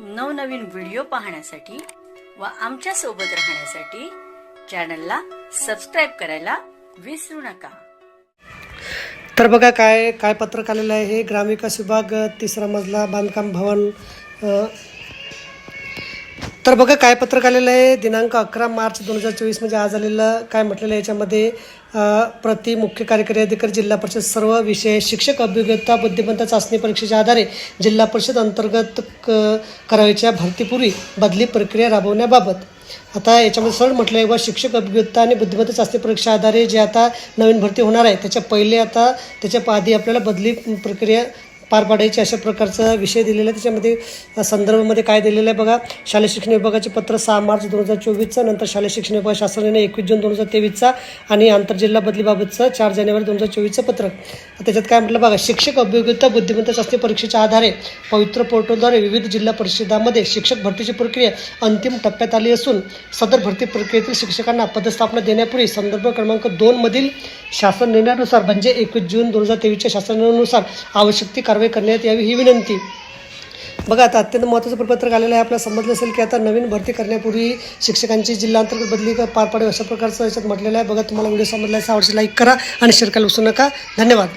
नवनवीन व्हिडिओ पाहण्यासाठी व आमच्यासोबत राहण्यासाठी चॅनलला सबस्क्राईब करायला विसरू नका. तर बघा काय काय पत्रक आलेलं आहे. हे ग्रामविकास विभाग तिसरा मजला बांधकाम भवन तर बघा काय पत्रक आलेलं आहे? दिनांक अकरा मार्च दोन हजार चोवीस म्हणजे आज आलेलं काय म्हटलेलं आहे? याच्यामध्ये प्रति मुख्य कार्यकारी अधिकारी जिल्हा परिषद सर्व विषय शिक्षक अभिज्ञता बुद्धिमत्ता चाचणी परीक्षेच्या आधारे जिल्हा परिषद अंतर्गत क करावयाच्या भरतीपूर्वी बदली प्रक्रिया राबवण्याबाबत. आता याच्यामध्ये सरळ म्हटलं आहे व शिक्षक अभिज्ञता आणि बुद्धिमत्ता चाचणी परीक्षा आधारे जे आता नवीन भरती होणार आहे त्याच्या पहिले आता त्याच्या आधी आपल्याला बदली प्रक्रिया पार पाडायची अशा प्रकारचा विषय दिलेला आहे. त्याच्यामध्ये संदर्भामध्ये काय दिलेलं आहे बघा. शालेय शिक्षण विभागाचे पत्र सहा मार्च दोन हजार चोवीसचं नंतर शालेय शिक्षण विभाग शासनाने एकवीस जून दोन हजार तेवीसचा आणि आंतरजिल्हा बदलीबाबतचं चार जानेवारी दोन हजार चोवीसचं पत्र. त्याच्यात काय म्हटलं बघा शिक्षक अभियोगिता बुद्धिमत्ता शास्त्रीय परीक्षेच्या आधारे पवित्र पोर्टलद्वारे विविध जिल्हा परिषदामध्ये शिक्षक भरतीची प्रक्रिया अंतिम टप्प्यात आली असून सदर भरती प्रक्रियेतील शिक्षकांना पदस्थापना देण्यापूर्वी संदर्भ क्रमांक दोनमधील शासन निर्णयानुसार म्हणजे एकवीस जून दोन हजार तेवीसच्या शासनानुसार आवश्यक ती कारवाई करण्यात यावी ही विनंती. बघा आता अत्यंत महत्त्वाचं प्रपत्रक आलेलं आहे आपल्याला समजलं असेल की आता नवीन भरती करण्यापूर्वी शिक्षकांची जिल्हांतर्गत बदली पार पाडावी अशा प्रकारचं याच्यात म्हटलेलं आहे. बघा तुम्हाला व्हिडिओ समजला असेल आवडचे लाईक करा आणि शेअर करायला विसरू नका. धन्यवाद.